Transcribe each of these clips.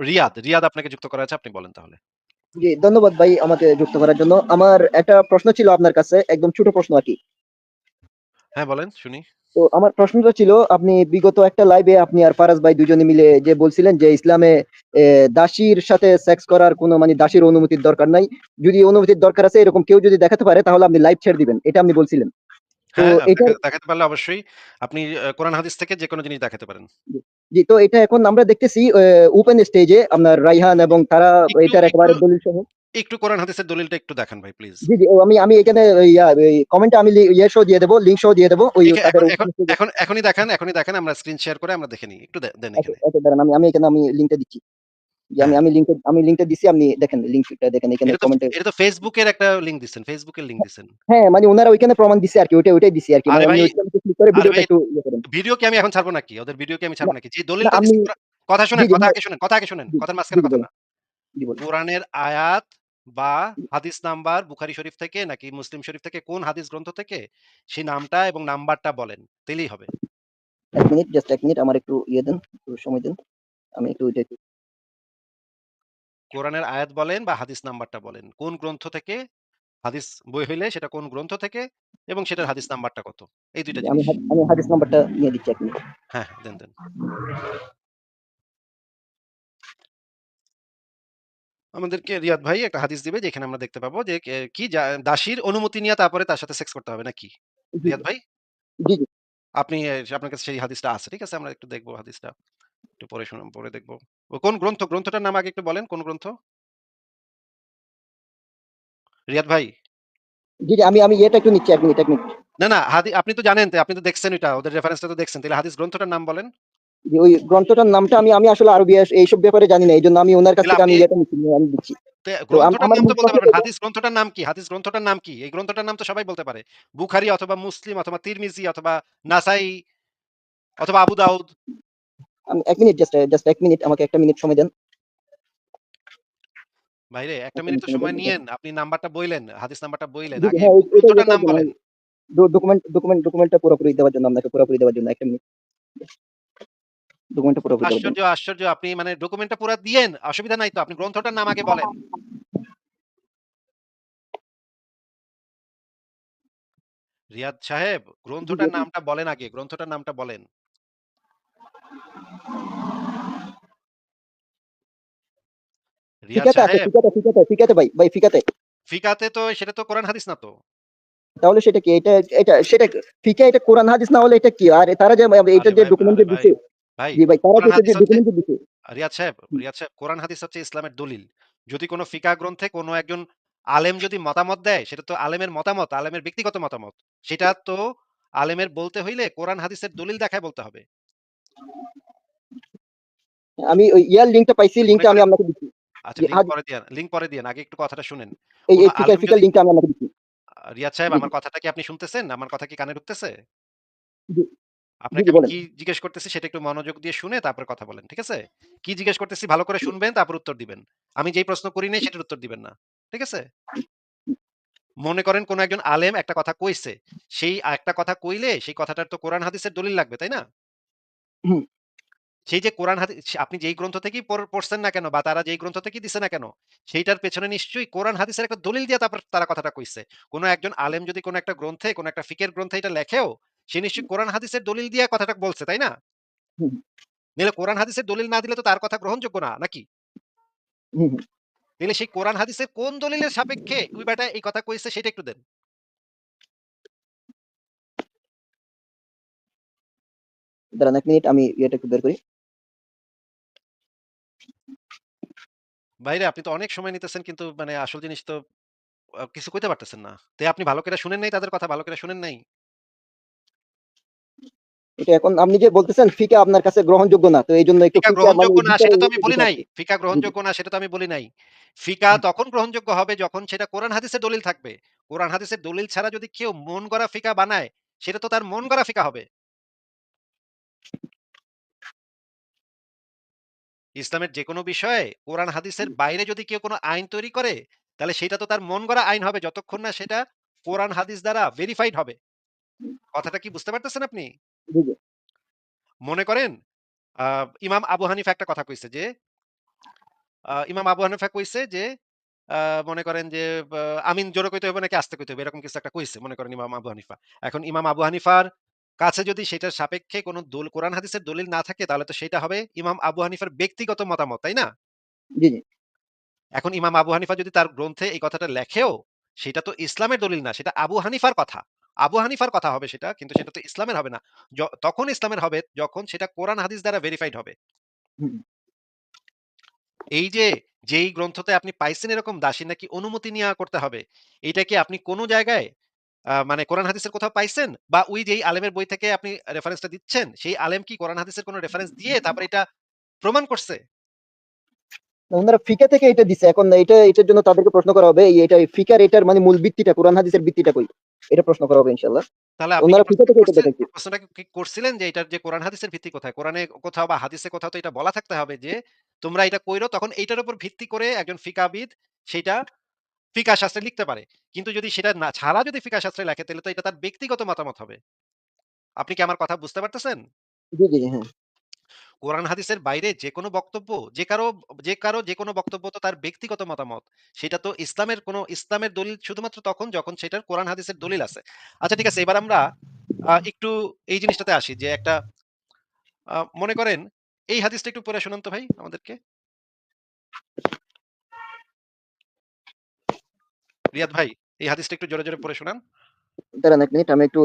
রিয়াদ, রিয়াদ আপনাকে যুক্ত করা আছে। আপনি বলেন তাহলে। জি, ধন্যবাদ ভাই আমাকে যুক্ত করার জন্য। আমার একটা প্রশ্ন ছিল আপনার কাছে, একদম ছোট প্রশ্ন আরকি। হ্যাঁ, বলেন শুনি। তো আমার প্রশ্নটা ছিল আপনি বিগত একটা লাইভে আপনি আর ফারাজ ভাই দুজনে মিলে যে বলছিলেন যে ইসলামে দাসীর সাথে সেক্স করার কোনো মানে দাসীর অনুমতির দরকার নাই। যদি অনুমতির দরকার আছে এরকম কেউ যদি দেখাতে পারে তাহলে আপনি লাইভ ছেড়ে দিবেন। এটা আপনি বলছিলেন। তো হ্যাঁ, এটার দেখাতে দেখাতে পারলে অবশ্যই আপনি আ কোরআন হাদিস থেকে যেকোনো জিনিস দেখাতে পারেন। জি, জি, তো এটা এখন আমরা দেখতেছি অ্যা ওপেন স্টেজে আপনার রাইহান এবং তারা একটু, এটার একটু, একেবারে দলিল সহ একটু কোরআন হাদিসের দলিলটা একটু দেখান ভাই প্লিজ। জি, জি, ও আমি আমি এখানে ইয়া এই কমেন্টে আমি লি ইয়ে সহ দিয়ে দেব, লিংক সহ দিয়ে দেব। ওই এখা তাদের এখন ওপেন এখন স্টেজে এখন এখনই দেখান, এখনই দেখান আমরা স্ক্রিন শেয়ার করে আমরা দেখে নিই। একটু দে দেন ওকে, এখানে। ওকে দাঁড়ান আমি আমি এখানে আমি লিংকটা দিচ্ছি। আমি। আমি লিংকটা আমি লিংকটা দিছি আপনি দেখেন লিংকটা দেখেন এখানে কমেন্টে এটা তো এর একটা লিংক। Facebook এর লিংক দিছেন। হ্যাঁ, মানে উনারা ওইখানে প্রমাণ দিছে আরকি। ওইটাই ওইটাই দিছি আরকি। মানে আরে ওইখানে ক্লিক করে ভিডিওটা একটু ইয়ে ভিডিও কি আমি এখন ছাড়বো নাকি? ওদের ভিডিও কি আমি ছাড়বো নাকি? যে দলিলটা কথা শোনেন, কথা আগে শোনেন, কথা আগে শোনেন। কথার মাঝখানে কথা না। কোরআনের আয়াত বা হাদিস নাম্বার বুখারী শরীফ থেকে নাকি মুসলিম শরীফ থেকে কোন হাদিস গ্রন্থ থেকে সেই নামটা এবং নাম্বারটা বলেন। তাইলেই হবে। ১ মিনিট জাস্ট ১ মিনিট আমার একটু ইয়ে দেন, একটু সময় দেন। আমি একটু ওইটা একটু কোরআনের আয়াত বলেন বা হাদিস নাম্বারটা বলেন। কোন গ্রন্থ থেকে হাদিস বই হইলে সেটা কোন গ্রন্থ থেকে এবং সেটার হাদিস নাম্বারটা কত? এই ২ টা আমি জিনিস। আমি হাদিস নাম্বারটা নিয়ে দিচ্ছি ১ মিনিট। হ্যাঁ, হ্যাঁ, দেন, দেন। আমাদেরকে রিয়াদ ভাই একটা হাদিস দিবে যেখানে আমরা দেখতে পাবো যে কি দাসীর অনুমতি নিয়ে তারপরে তার সাথে সেক্স করতে হবে নাকি? রিয়াদ ভাই? জি, জি। আপনি আপনার কাছে সেই হাদিসটা আছে। ঠিক আছে? আমরা একটু দেখব হাদিসটা। একটু পড়ে শুন পড়ে দেখব। ও কোন গ্রন্থ? গ্রন্থটার নাম আগে একটু বলেন কোন গ্রন্থ? রিয়াদ ভাই? জি, আমি আমি ইয়েটা একটু নিচ্ছি ১ মিনিট ১ মিনিট। না, না হাদি আপনি তো জানেন আপনি তো দেখছেন এটা। ওদের রেফারেন্সটা তো দেখছেন। তাহলে হাদিস গ্রন্থটার নাম বলেন। ওই গ্রন্থটার নামটা আমি আমি আসলে আরবি এইসব ব্যাপারে জানি না। এইজন্য আমি উনার কাছ থেকে আমি ইয়েটা নিচ্ছি, আমি দিচ্ছি। তে তো আম গ্রন্থটার নাম তো বলতে পারবেন। হাদিস গ্রন্থটার নাম কি? হাদিস গ্রন্থটার নাম কি? এই গ্রন্থটার নাম তো সবাই বলতে পারে। বুখারী অথবা মুসলিম অথবা তিরমিজি অথবা নাসাই অথবা Abu Dawud. ১ minute just just ১ minute আমাকে ১ টা মিনিট সময় দেন। ভাইরে ১ টা ১ মিনিট তো সময় নিয়েন। আপনি নাম্বারটা বইলেন, হাদিস নাম্বারটা বইলেন। আগে হ্যাঁ, গ্রন্থটার এটাই নাম বলেন। ডকুমেন্ট ডকুমেন্ট ডকুমেন্টটা পুরোপুরি দেওয়ার জন্য আপনাকে পুরোপুরি দেওয়ার জন্য ১ টা মিনিট। ডকুমেন্টটা পুরোপুরি। আশ্চর্য, আশ্চর্য। আপনি মানে ডকুমেন্টটা পুরা দিয়েন। অসুবিধা নাই তো। আপনি গ্রন্থটার নাম আগে বলেন। রিয়াদ সাহেব, গ্রন্থটার নামটা বলেন আগে। গ্রন্থটার নামটা বলেন। রিয়াদ সাহেব। ফিকাতে, ফিকাতে, ফিকাতে ভাই, ভাই ফিকাতে। ফিকাতে তো সেটা তো কোরআন হাদিস না তো। তাহলে সেটা কি? এটা এটা সেটা ফিকা এটা কোরআন হাদিস না হলে এটা কি? আর তারা যে এটা যে ডকুমেন্ট যে দিছে ভাই জি ভাই, তারা যে কোরআন এটা যে হাদিস হচ্ছে ডকুমেন্ট দিছে রিয়াদ সাহেব, রিয়াদ সাহেব কোরআন হাদিস হচ্ছে ইসলামের দলিল। যদি কোন ফিকাহ গ্রন্থে কোন একজন আলেম যদি মতামত দেয়, সেটা তো আলেমের মতামত, আলেমের ব্যক্তিগত মতামত। সেটা তো আলেমের বলতে হইলে কোরআন হাদিসের দলিল দেখায় বলতে হবে। আমি ইয়ার লিংকটা পাইছি, লিংকটা আমি আপনাকে দিচ্ছি। আচ্ছা জি, পরে দিয়েন, লিঙ্ক পরে দিয়েন। আগে একটু কথাটা শুনেন। এই এই ফিকা আলেম ফিকার যদি লিংকটা আমি আপনাকে দিচ্ছি। রিয়াদ সাহেব জি, জি, আমার কথাটা কি আপনি শুনতেছেন? আমার কথা কি কানে ঢুকতেছে? জি, জি, আপনাকে জি, আমি বলেন। কি জিজ্ঞেস করতেছি সেটা একটু মনোযোগ দিয়ে শুনে তারপরে কথা বলেন। ঠিক আছে? কি জিজ্ঞেস করতেছি ভালো করে শুনবেন তারপর উত্তর দিবেন। আমি যেই প্রশ্ন করি নাই সেটার উত্তর দিবেন না। ঠিক আছে? মনে করেন কোন একজন আলেম একটা কথা কইছে। সেই একটা কথা কইলে সেই কথাটার তো কোরআন হাদিসের দলিল লাগবে, তাই না? সেই যে কোরআন হাদিস আপনি যেই গ্রন্থ থেকেই পড়ছেন না কেন বা তারা যেই গ্রন্থ থেকেই দিছে না কেন, সেইটার পেছনে নিশ্চয়ই কোরআন হাদিসের একটা দলিল দিয়ে তারপর তারা কথাটা কইছে। কোন একজন আলেম যদি কোন একটা গ্রন্থে, কোন একটা ফিকের গ্রন্থে এটা লেখেও, সে নিশ্চয়ই কোরআন হাদিসের দলিল দিয়ে কথাটা বলছে, তাই না? নইলে কোরআন হাদিসের দলিল না দিলে তো তার কথা গ্রহণযোগ্য না, নাকি? হুম। সেই কোরআন হাদিসের কোন দলিলের সাপেক্ষে ওই বেটা এই কথা কইছে সেটা একটু দেন। দাঁড়ান ১ মিনিট আমি ইয়েটা একটু বের করি। ভাইরে আপনি তো অনেক সময় নিতেছেন কিন্তু মানে আসল জিনিস তো আ কিছু কইতে পারতেছেন না। তে আপনি ভালো করে শুনেন নাই তাদের কথা ভালো করে শুনেন নাই? এটা এখন আপনি যে বলতেছেন ফিকা আপনার কাছে গ্রহণযোগ্য না। তো এইজন্য একটু ফিকা ফিকা মানে গ্রহণযোগ্য না সেটা তো আমি বলি নাই। ফিকা জি, গ্রহণযোগ্য না সেটা তো আমি বলি নাই। ফিকা তখন গ্রহণযোগ্য হবে যখন সেটা কোরআন হাদিসের দলিল থাকবে। কোরআন হাদিসের দলিল ছাড়া যদি কেউ মন গড়া ফিকা বানায়, সেটা তো তার মন গড়া ফিকা হবে। ইসলামের যেকোনো বিষয়ে কোরআন হাদিসের বাইরে যদি কেউ কোনো আইন তৈরি করে, তাহলে সেটা তো তার মন গড়া আইন হবে যতক্ষণ না সেটা কোরআন হাদিস দ্বারা ভেরিফাইড হবে। কথাটা কি বুঝতে পারতেছেন আপনি? মনে করেন ইমাম আবু হানিফা একটা কথা কইছে যে ইমাম আবু হানিফা কইছে যে মনে করেন যে আমিন জোরে কইতে হইবে নাকি আস্তে কইতে হবে এরকম কিছু একটা কইছে মনে করেন ইমাম আবু হানিফা। এখন ইমাম আবু হানিফার কাছে যদি সেটার সাপেক্ষে কোন দল কোরআন হাদিসের দলিল না থাকে তাহলে তো সেইটা হবে ইমাম আবু হানিফার ব্যক্তিগত মতামত, তাই না? জি, জি। এখন ইমাম আবু হানিফা যদি তার গ্রন্থে এই কথাটা লেখেও, সেটা তো ইসলামের দলিল না। সেটা আবু হানিফার কথা। আবু হানিফার কথা হবে সেটা। কিন্তু সেটা তো ইসলামের হবে না। তখন ইসলামের হবে যখন সেটা কোরআন হাদিস দ্বারা ভেরিফাইড হবে। এই যে যেই গ্রন্থতে আপনি পাইছেন এরকম দাসী নাকি অনুমতি নেয়া করতে হবে। এইটা কি আপনি কোন জায়গায় মানে কোরআন হাদিসের কোথাও পাইছেন? বা ওই যেই আলেমের বই থেকে আপনি রেফারেন্সটা দিচ্ছেন, সেই আলেম কি কোরআন হাদিসের কোন রেফারেন্স দিয়ে তারপরে এটা প্রমাণ করছে? উনারা ফিকা থেকে এটা দিছে। এখন এটা এটার জন্য তাদেরকে প্রশ্ন করা হবে এটা ফিকার এটার মানে মূল ভিত্তিটা কোরআন হাদিসের ভিত্তিটা কই? এটা প্রশ্ন করা হবে ইনশাআল্লাহ। তাহলে উনারা ফিকা থেকে এটা দেখাইছে। প্রশ্নটা কি করছিলেন যে এটার যে কোরআন হাদিসের ভিত্তি কোথায়? কোরআনে কোথাও বা হাদিসে কোথাও তো এটা বলা থাকতে হবে যে তোমরা এটা কইরো তখন এইটার উপর ভিত্তি করে একজন ফিকাহবিদ সেইটা ফিকাহ শাস্ত্রে লিখতে পারে। কিন্তু যদি সেটা না ছাড়া যদি ফিকাহ শাস্ত্রে লেখে তাহলে তো এটা তার ব্যক্তিগত মতামত হবে। আপনি কি আমার কথা বুঝতে পারতেছেন? হ্যাঁ। কোরআন হাদিসের বাইরে যেকোনো বক্তব্য যে কারও যে কারও যে কোনো বক্তব্য তো তার ব্যক্তিগত মতামত। সেটা তো ইসলামের কোন ইসলামের দলিল শুধুমাত্র তখন যখন সেটার কোরআন হাদিসের দলিল আছে। আচ্ছা ঠিক আছে এবার আমরা একটু এই জিনিসটাতে আসি যে একটা মনে করেন এই হাদিসটা একটু পড়ে শোনান তো ভাই আমাদেরকে। রিয়াদ ভাই, এই হাদিসটা একটু জোরে, জোরে পড়ে শোনান। দাঁড়ান এক মিনিট আমি একটু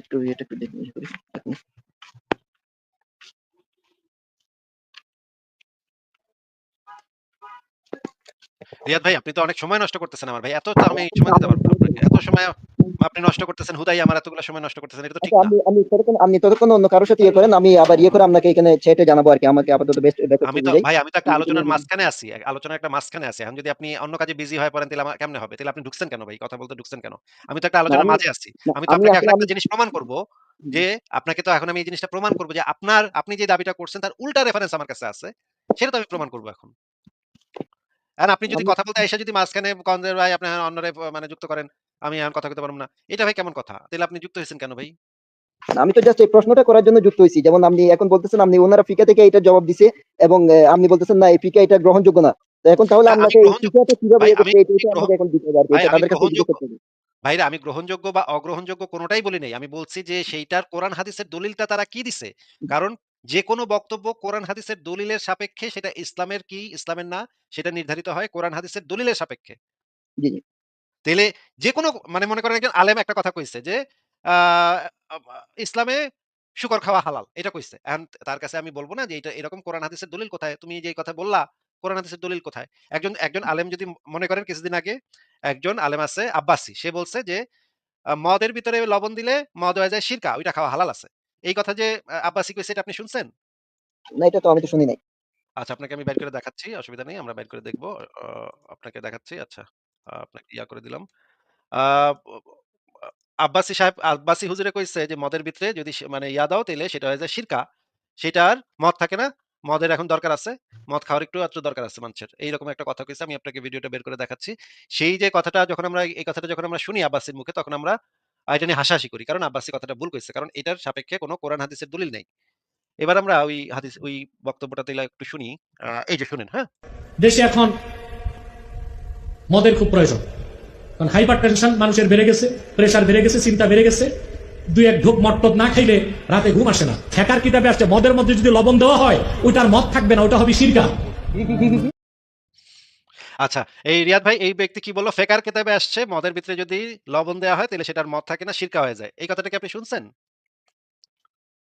একটু একটু দেখি করি। ১ মিনিট। রিয়াদ ভাই আপনি তো অনেক সময় নষ্ট করতেছেন আমার ভাই। এত তো আমি সময় দিতে পারব। এত সময় আপনি নষ্ট করতেছেন হুদাই আমার এতগুলা সময় নষ্ট করতেছেন। এটা তো ঠিক আচ্ছা না। আমি আমি ততক্ষণ আপনি ততক্ষণ অন্য কারও সাথে ইয়ে করেন। আমি আবার ইয়ে করে আপনাকে এখানে চ্যাটে জানাব আরকি। আমাকে আপাতত বেস্ট আমি তো ভাই আমি তো একটা আলোচনার মাঝখানে আছি। আলোচনার একটা মাঝখানে আছি। এখন যদি আপনি অন্য কাজে বিজি হয়ে পড়েন তাহলে আমার কেমনে হবে? তাহলে আপনি ঢুকছেন কেন ভাই? কথা বলতে ঢুকছেন কেন? আমি তো একটা আলোচনার মাঝে আছি। আমি তো আপনাকে একটা জিনিস প্রমাণ করব যে আপনাকে তো এখন আমি এই জিনিসটা প্রমাণ করব যে আপনার আপনি যে দাবিটা করছেন তার উল্টা রেফারেন্স আমার কাছে আছে। সেটা তো আমি প্রমাণ করব এখন। এখন আপনি যদি কথা বলতে আইসা যদি মাঝখানে কন যে ভাই আপনি অন্যরে মানে যুক্ত করেন। আমি এখন কথা কইতে পারব না। এটা ভাই কেমন কথা? তাইলে আপনি যুক্ত হইছেন কেন ভাই? আমি তো জাস্ট এই প্রশ্নটা করার জন্য যুক্ত হইছি। যেমন আপনি এখন বলতেছেন আপনি উনারা ফিকা থেকে এটার জবাব দিছে এবং আপনি বলতেছেন না এই ফিকা এটা গ্রহণযোগ্য না। তো এখন তাহলে আপনাকে এই ফিকাটা কীভাবে এটা এটা এখন দিতে এটা আমি তাদের কাছে জিজ্ঞেস করতে হবে। ভাইরা আমি গ্রহণযোগ্য বা অগ্রহণযোগ্য কোনটাই বলি নাই। আমি বলছি যে সেইটার কোরআন হাদিসের দলিলটা তারা কি দিছে? কারণ যেকোনো বক্তব্য কোরআন হাদিসের দলিলের সাপেক্ষে সেটা ইসলামের কি, ইসলামের না সেটা নির্ধারিত হয় কোরআন হাদিসের দলিলের সাপেক্ষে। জি। তাইলে যেকোনো মানে মনে করেন একজন আলেম একটা কথা কইছে যে ইসলামে শুকর খাওয়া হালাল। এটা কইছে। এখন তার কাছে আমি বলব না যে এটা এরকম কোরআন হাদিসের দলিল কোথায়? তুমি যে কথা বললা, কোরআন হাদিসের দলিল কোথায়? একজন একজন আলেম যদি মনে করেন কিছুদিন আগে একজন আলেম আছে আব্বাসী। সে বলছে যে মদের ভিতরে লবণ দিলে মদ হয়ে যায় সিরকা, ওইটা খাওয়া হালাল আছে। এই কথা যে আব্বাসি কইছে এটা আপনি শুনছেন? না এটা তো আমি তো শুনি নাই। আচ্ছা আপনাকে আমি বের করে দেখাচ্ছি। অসুবিধা নেই। আমরা বের করে দেখব আপনাকে দেখাচ্ছি। আচ্ছা। আপনাকে ইয়া করে দিলাম। আ ব সাহেব আব্বাসী হুজুরে কইছে যে মদের ভিতরে যদি মানে ইয়া দাও তাইলে সেটা হয়ে যায়। সেটা আর মদ থাকে না। মদের এখন দরকার আছে। মদ খাওয়ার একটু আধটু দরকার আছে মানুষের। এইরকম একটা কথা কইছে। আমি আপনাকে ভিডিওটা বের করে দেখাচ্ছি। সেই যে কথাটা যখন আমরা এই কথাটা যখন আমরা শুনি আব্বাসীর মুখে তখন আমরা এটা নিয়ে হাসাহাসি করি। কারণ আব্বাসী কথাটা ভুল কইছে। কারণ এটার সাপেক্ষে কোন কোরআন হাদিসের দলিল নাই। এবার আমরা ওই হাদিস ওই বক্তব্যটা তাইলে একটু শুনি। এই যে শুনেন, হ্যাঁ? দেশে এখন মদের খুব প্রয়োজন। কারণ হাইপার টেনশন মানুষের বেড়ে গেছে প্রেশার বেড়ে গেছে চিন্তা বেড়ে গেছে। দুই এক ঢোক মট্টদ না খাইলে রাতে ঘুম আসে না। ঠেকার কিতাবে আসছে মদের মধ্যে যদি লবণ দেওয়া হয় ওইটার মদ থাকবে না ওটা হবে সিরকা। আচ্ছা, এই রিয়াদ ভাই এই ব্যক্তি কি বলল? ফেকার কেতাবে আসছে মদের ভিতরে যদি লবণ দেওয়া হয় তাইলে সেটার মদ থাকে না, সিরকা হয়ে যায়। এই কথাটা কি আপনি শুনছেন?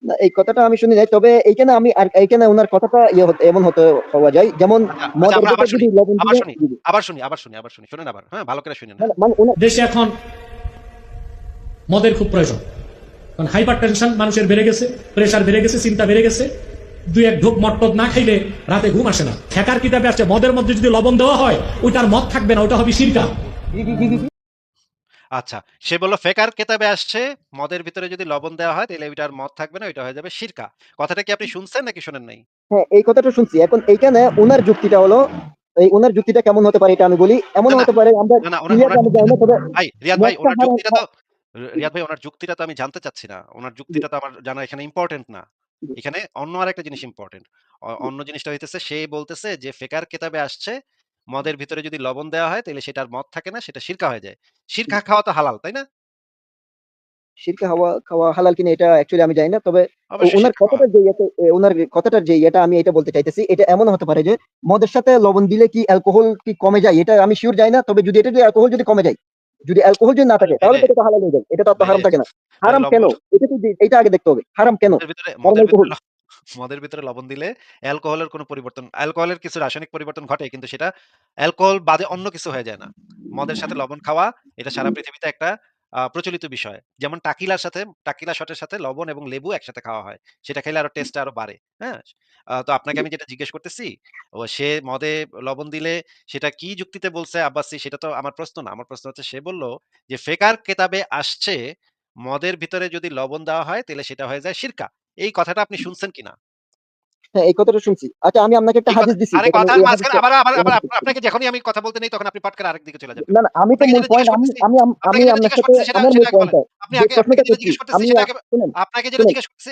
না এই কথাটা আমি শুনি নাই। তবে এইখানে আমি আর এইখানে উনার কথাটা ইয়ে হতে এমন হতে হওয়া যায়। যেমন আচ্ছা, আচ্ছা মদের আবার শুনি। আবার শুনি। আবার শুনি, আবার শুনি, শুনেন আবার। হ্যাঁ, ভালো করে শুনেন। হ্যাঁ? মানে দেশে এখন মদের খুব প্রয়োজন কারণ হাইপার টেনশন মানুষের বেড়ে গেছে প্রেশার বেড়ে গেছে চিন্তা বেড়ে গেছে দুই এক ঢোক মট্টদ না খাইলে রাতে ঘুম আসে না ঠেকার কিতাবে আসছে মদের মধ্যে যদি লবণ দেওয়া হয় ওইটার মদ থাকবে না ওটা হবে সিরকা আচ্ছা, সে বলল ফেকার কেতাবে আসছে মদের ভিতরে যদি লবণ দেওয়া হয় তাইলে ওইটার মদ থাকবে না, ওইটা হয়ে যাবে সিরকা। কথাটা কি আপনি শুনছেন নাকি শোনেন নাই? হ্যাঁ, এই কথাটা শুনছি। এখন এইখানে উনার যুক্তিটা হলো এই উনার যুক্তিটা কেমন হতে পারে এটা আমি বলি। এমন হতে পারে আমরা ওনার ওনার ভাই রিয়াদ ভাই ওনার যুক্তিটা তো রিয়াদ ভাই ওনার যুক্তিটা তো আমি জানতে চাচ্ছি না। ওনার যুক্তিটা তো আমার জানা এখানে ইম্পোর্টেন্ট না। এখানে অন্য আরেকটা জিনিস ইম্পোর্টেন্ট। অন্য জিনিসটা হইতেছে সে বলতেছে যে ফেকার কেতাবে আসছে মদের ভিতরে যদি লবণ দেওয়া হয় তাইলে সেটা আর মদ থাকে না, সেটা সিরকা হয়ে যায়। সিরকা খাওয়া তো হালাল, তাই না? হাওয়া খাওয়া হালাল কিনা এটা অ্যাকচুয়ালি আমি জানি না। তবে ও অবশ্যই উনার সিরকা খাওয়া। কথাটার যে ইয়েতে এ উনার কথাটার যে ইয়েটা আমি এটা বলতে চাইতেছি, এটা এমনও হতে পারে যে মদের সাথে লবণ দিলে কি অ্যালকোহল কি কমে যায়? এটা আমি সিউর জানি না। তবে যদি এটা যদি অ্যালকোহল যদি কমে যায়, যদি অ্যালকোহল যদি না থাকে তাহলে তো এটা তো হালাল হয়ে যায়। এটা তো হারাম থাকে না। হারাম কেন? এটা যদি এইটা আগে দেখতে হবে। হারাম কেন? মদের ভিতরে লবণ দিলে অ্যালকোহলের কোনো পরিবর্তন অ্যালকোহলের কিছু রাসায়নিক পরিবর্তন ঘটে কিন্তু সেটা অ্যালকোহল বাদে অন্য কিছু হয়ে যায় না। মদের সাথে লবণ খাওয়া এটা সারা পৃথিবীতে একটা প্রচলিত বিষয়। যেমন টাকিলার সাথে টাকিলা শটের সাথে লবণ এবং লেবু একসাথে খাওয়া হয়। সেটা খেলে আরও টেস্টটা আরও বাড়ে। হ্যাঁ? তো আপনাকে আমি যেটা জিজ্ঞেস করতেছি, ও সে মদে লবণ দিলে সেটা কি যুক্তিতে বলছে আব্বাসি সেটা তো আমার প্রশ্ন না। আমার প্রশ্ন হচ্ছে সে বলল যে ফেকার কেতাবে আসছে মদের ভিতরে যদি লবণ দেওয়া হয় তাহলে সেটা হয়ে যায় সিরকা। এই কথাটা আপনি শুনছেন কিনা? হ্যাঁ, এই কথাটা শুনছি। আচ্ছা আমি আপনাকে একটা হাদিস দিছি। আরে কথার মাঝখানে আবার আবার আপনাকে যখনই আমি কথা বলতে নেই তখন আপনি পট করে আরেক দিকে চলে যাবেন। না, না আমি তো মূল যেটা পয়েন্ট জিজ্ঞেস আমি আমি আমি আপনার সাথে আমার মূল। পয়েন্টটা আপনি আগে আপনাকে যেটা করছি জিজ্ঞেস করতেছি সেটা আপনাকে যেটা জিজ্ঞেস করতেছি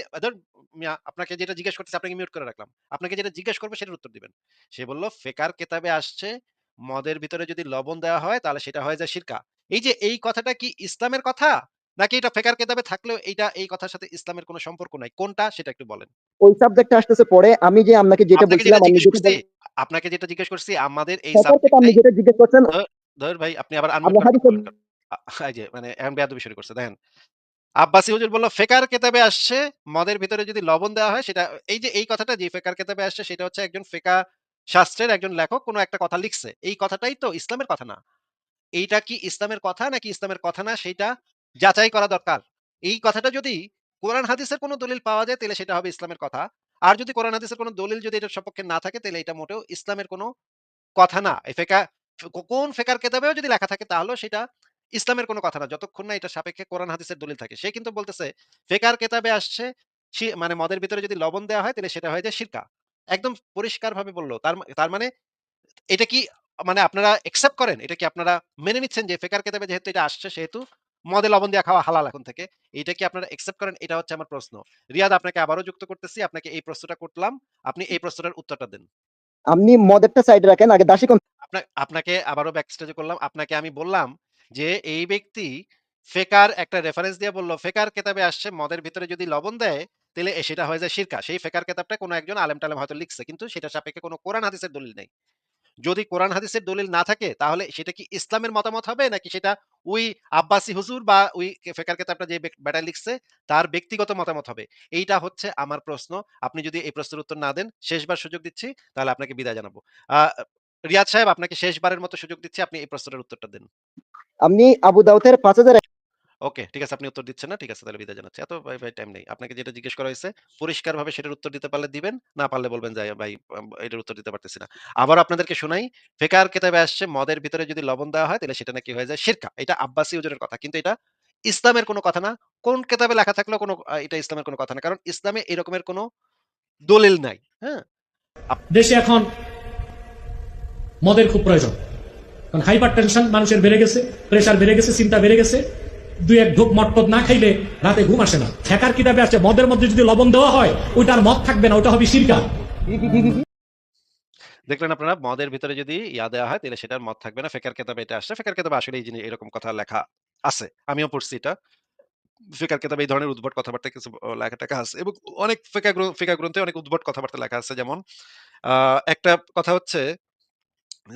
আপনাকে যেটা জিজ্ঞেস করতেছি আপনাকে মিউট করে রাখলাম। আপনাকে যেটা জিজ্ঞেস করব সেটার উত্তর দিবেন। সে বলল ফেকার কেতাবে আসছে মদের ভিতরে যদি লবণ দেওয়া হয় তাহলে সেটা হয়ে যায় শিরকা এই যে এই কথাটা কি ইসলামের কথা? নাকি এটা ফিকহার কেতাবে থাকলেও এইটা এই কথার সাথে ইসলামের কোনো সম্পর্ক নাই? কোনটা সেটা একটু বলেন। ওই সাবজেক্টটা আসতেছে পরে। আমি যে আপনাকে যেটা বলছিলাম জিজ্ঞেস যেটা আপনাকে যেটা জিজ্ঞেস করছি আমাদের এই কেতাব আপনি যেটা জিজ্ঞেস করছেন ধুর ভাই আপনি আবার যে মানে এখন বেয়াদবি শুরু করছে দেখেন। আব্বাসী হুজুর বলল ফিকহার কেতাবে আসছে মদের ভিতরে যদি লবণ দেওয়া হয় সেটা এই যে এই কথাটা যে ফেকার কেতাবে আসছে সেটা হচ্ছে একজন ফেকা শাস্ত্রের একজন লেখক কোনো একটা কথা লিখছে। এই কথাটাই তো ইসলামের কথা না। এইটা কি ইসলামের কথা নাকি ইসলামের কথা না সেইটা যাচাই করা দরকার। এই কথাটা যদি কোরআন হাদিসের কোন দলিল পাওয়া যায় তাইলে সেটা হবে ইসলামের কথা। আর যদি কোরআন হাদিসের কোন দলিল যদি এটার সপক্ষে না থাকে তাইলে এটা মোটেও ইসলামের কোন কথা না। এই ফিকহা কো কোন ফিকহার কেতাবেও যদি লেখা থাকে, তাহলেও সেটা ইসলামের কোন কথা না। যতক্ষণ না এটার সাপেক্ষে কোরআন হাদিসের দলিল থাকে। সে কিন্তু বলতেছে ফিকহার কেতাবে আসছে মানে মদের ভিতরে যদি লবণ দেওয়া হয়, তাহলে সেটা হয়ে যায় সিরকা। একদম পরিষ্কারভাবে বলল। তার তার মানে এটা কি মানে আপনারা অ্যাকসেপ্ট করেন? এটা কি আপনারা মেনে নিচ্ছেন যে ফেকার কেতাবে যেহেতু এটা আসছে, সেহেতু মদে লবণ দিয়া খাওয়া হালাল এখন থেকে। এইটা কি আপনারা অ্যাকসেপ্ট করেন? এটা হচ্ছে আমার প্রশ্ন। রিয়াদ আপনাকে আবারও যুক্ত করতেছি। আপনাকে এই প্রশ্নটা করলাম। আপনি এই প্রশ্নটার উত্তরটা দেন। আপনি মদেরটা সাইডে রাখেন। আগে দাসী কোন আপনাকে আবারও ব্যাক স্টেজে করলাম। আপনাকে আমি বললাম যে এই ব্যক্তি ফিকহার একটা রেফারেন্স দিয়ে বলল ফিকহার কেতাবে আসছে মদের ভিতরে যদি লবণ দেয় তাহলে সেটা হয়ে যায় সিরকা। সেই ফেকার কেতাবটা কোনো একজন আলেম-টালেম হয়তো লিখছে। কিন্তু সেটা সাপেক্ষে কোনো কোরআন হাদিসের দলিল নেই। যদি কোরআন হাদিসের দলিল না থাকে, তাহলে সেটা কি ইসলামের মতামত হবে নাকি সেটা ওই আব্বাসী হুজুর বা ওই ফিকহার কেতাবটা যে বেক বেটা লিখছে, তার ব্যক্তিগত মতামত হবে। এইটা হচ্ছে আমার প্রশ্ন। আপনি যদি এই প্রশ্নের উত্তর না দেন, শেষবার সুযোগ দিচ্ছি, তাহলে আপনাকে বিদায় জানাব। আ, রিয়াদ সাহেব, আপনাকে শেষবারের মতো সুযোগ দিচ্ছি। আপনি এই প্রশ্নটার উত্তরটা দেন। আপনি আবু দাউদের ৫০০০ ওকে, ঠিক আছে আপনি উত্তর দিচ্ছেন না। ঠিক আছে তাহলে বিদায় জানাচ্ছি। এত ভাই, ভাই টাইম নেই। আপনাকে যেটা জিজ্ঞেস করা হয়েছে পরিষ্কারভাবে সেটার উত্তর দিতে পারলে দিবেন। না পারলে বলবেন যে ভাই এটার উত্তর দিতে পারতেছি না। আবারও আপনাদেরকে শুনাই। ফিকহার কেতাবে আসছে মদের ভিতরে যদি লবণ দেওয়া হয় তাহলে সেটা নাকি হয়ে যায় সিরকা। এটা আব্বাসী হুজুরের কথা। কিন্তু এটা ইসলামের কোনো কথা না। কোন কেতাবে লেখা থাকলেও কোন এটা ইসলামের কোন কথা না। কারণ ইসলামে এরকমের কোন দলিল নাই। হ্যাঁ? দেশে এখন মদের খুব প্রয়োজন কারণ হাইপার টেনশন মানুষের বেড়ে গেছে প্রেশার বেড়ে গেছে চিন্তা বেড়ে গেছে দুই এক ঢোক মটপট না খাইলে রাতে ঘুম আসে না ঠেকার কিতাবে আসছে মদের মধ্যে যদি লবণ দেওয়া হয়, ওইটার মদ থাকবে না, ওটা হবে সিরকা দেখলেন আপনারা, মদের ভিতরে যদি ইয়া দেওয়া হয়, তাহলে সেটার মদ থাকবে না। ফিকহার কেতাবে এটা আসছে। ফিকহার কেতাবে আসলে এই জিনি এরকম কথা লেখা আছে। আমিও পড়ছি এটা। ফেকার কেতাবে এই ধরনের উদ্ভট কথাবার্তা কিছু অ লেখা-টেখা আছে এবং অনেক ফেকা ফেকা গ্রন্থে অনেক উদ্ভট কথাবার্তা লেখা আছে। যেমন একটা কথা হচ্ছে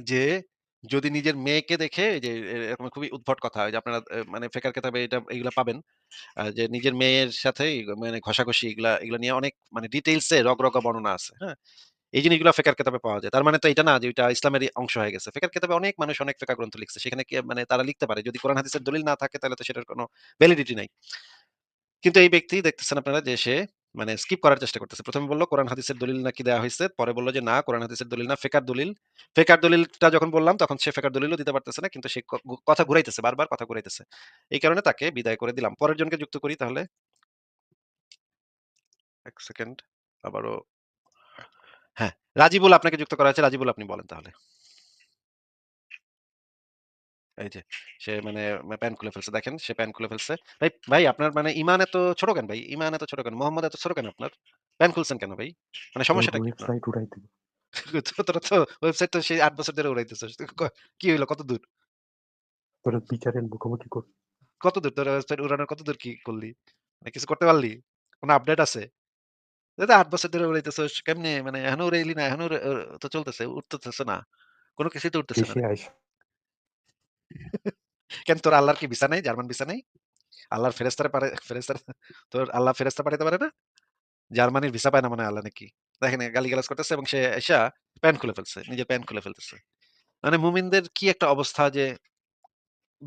যে যদি নিজের মেয়েকে দেখে যে এরকম খুবই উদ্ভট কথা হয় যে, আপনারা মানে ফিকহার কেতাবে এটা, এগুলা পাবেন। যে নিজের মেয়ের সাথে মানে ঘষাঘষি এগুলা এগুলা নিয়ে অনেক মানে ডিটেইলস এ রগরগা বর্ণনা আছে। হ্যাঁ? এই জিনিসগুলো ফেকার কেতাবে পাওয়া যায়। তার মানে তো এটা না যে, এটা ইসলামের অংশ হয়ে গেছে। ফেকার কেতাবে অনেক মানুষ অনেক ফিকহা গ্রন্থ লিখছে। সেখানে কি মানে তারা লিখতে পারে। যদি কোরআন, হাদিসের দলিল না থাকে, তাহলে তো সেটার কোনো ভ্যালিডিটি নাই। কিন্তু এই ব্যক্তি দেখতেছেন আপনারা যে, সে মানে স্কিপ করার চেষ্টা করতেছে। ১ম এ বলল কোরআন হাদিসের দলিল নাকি দেয়া হইছে। পরে বলল যে না কোরআন হাদিসের দলিল না ফিকহার দলিল। ফিকহার দলিলটা যখন বললাম তখন সে ফিকহার দলিলও দিতে পারতেছে না। কিন্তু সে কথা ঘুরাইতেছে। বারবার কথা ঘুরাইতেছে। এই কারণে তাকে বিদায় করে দিলাম। পরের জনকে যুক্ত করি তাহলে। এক সেকেন্ড। আবারও হ্যাঁ, রাজিবুল আপনাকে যুক্ত করা হয়েছে। রাজিবুল আপনি বলেন তাহলে। এই যে সে মানে মা প্যান্ট খুলে ফেলছে। দেখেন সে প্যান্ট খুলে ফেলছে। ভাই, ভাই আপনার মানে ইমান এত ছোট কেন ভাই? ইমান এত ছোট কেন? মোহাম্মদ এত ছোট কেন আপনার? প্যান খুলছেন কেন ভাই? মানে সমস্যাটা কি তোরা তো ওয়েবসাইট তো সেই ৮ বছর ধরে উড়াইতেছিস। কি হইল কত দূর? তোরা বিচারের মুখোমুখি কর। কত দূর তোরা ওয়েবসাইট উড়ানোর কত দূর কি করলি? মানে কিছু করতে পারলি? কোন আপডেট আছে? তো ৮ বছর ধরে উড়াইতেছিস কেমনে মানে এখনও উড়াইলি না? এখনও তো চলতেছে, উঠতেছে না। কোন কিছুই তো উঠতেছে না কেন তোর আল্লাহর কি ভিসা নাই? জার্মান ভিসা নাই? আল্লাহর ফেরেশতারা পারে, ফেরেশতারা, তোর আল্লাহ ফেরেশতা পাঠাইতে পারে না? জার্মানির ভিসা পায় না মনে আল্লাহ নাকি? দেখেন গালিগালাজ করতেছে এবং সে আইসা প্যান্ট খুলে ফেলছে। নিজের প্যান্ট খুলে ফেলতেছে। মানে মুমিনদের কি একটা অবস্থা যে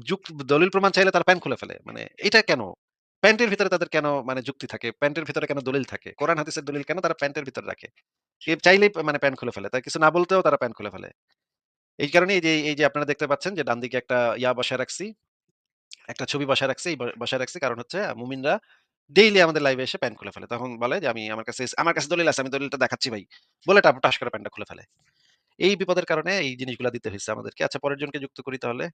যুক দলিল প্রমাণ চাইলে তারা প্যান্ট খুলে ফেলে। মানে এটা কেন? প্যান্টের ভিতরে তাদের কেন মানে যুক্তি থাকে? প্যান্টের ভিতরে কেন দলিল থাকে? কোরআন হাদিসের দলিল কেন তারা প্যান্টের ভিতরে রাখে? চাইলেই মানে প্যান্ট খুলে ফেলে। তার কিছু না বলতেও তারা প্যান্ট খুলে ফেলে। এই কারণে এই যে এই যে আপনারা দেখতে পাচ্ছেন যে ডান দিকে একটা ইয়া বসায় রাখছি। একটা ছবি বসায় রাখছি। বসায় রাখছি কারণ হচ্ছে মুমিনরা ডেইলি আমাদের লাইভে এসে প্যান্ট খুলে ফেলে। তখন বলে যে, আমি আমার কাছে আমার কাছে দলিল আছে। আমি দলিলটা দেখাচ্ছি ভাই। বলে টাস করে প্যান্টটা খুলে ফেলে। এই বিপদের কারণে এই জিনিসগুলা দিতে হয়েছে আমাদেরকে। আচ্ছা পরের জনকে যুক্ত করি তাহলে।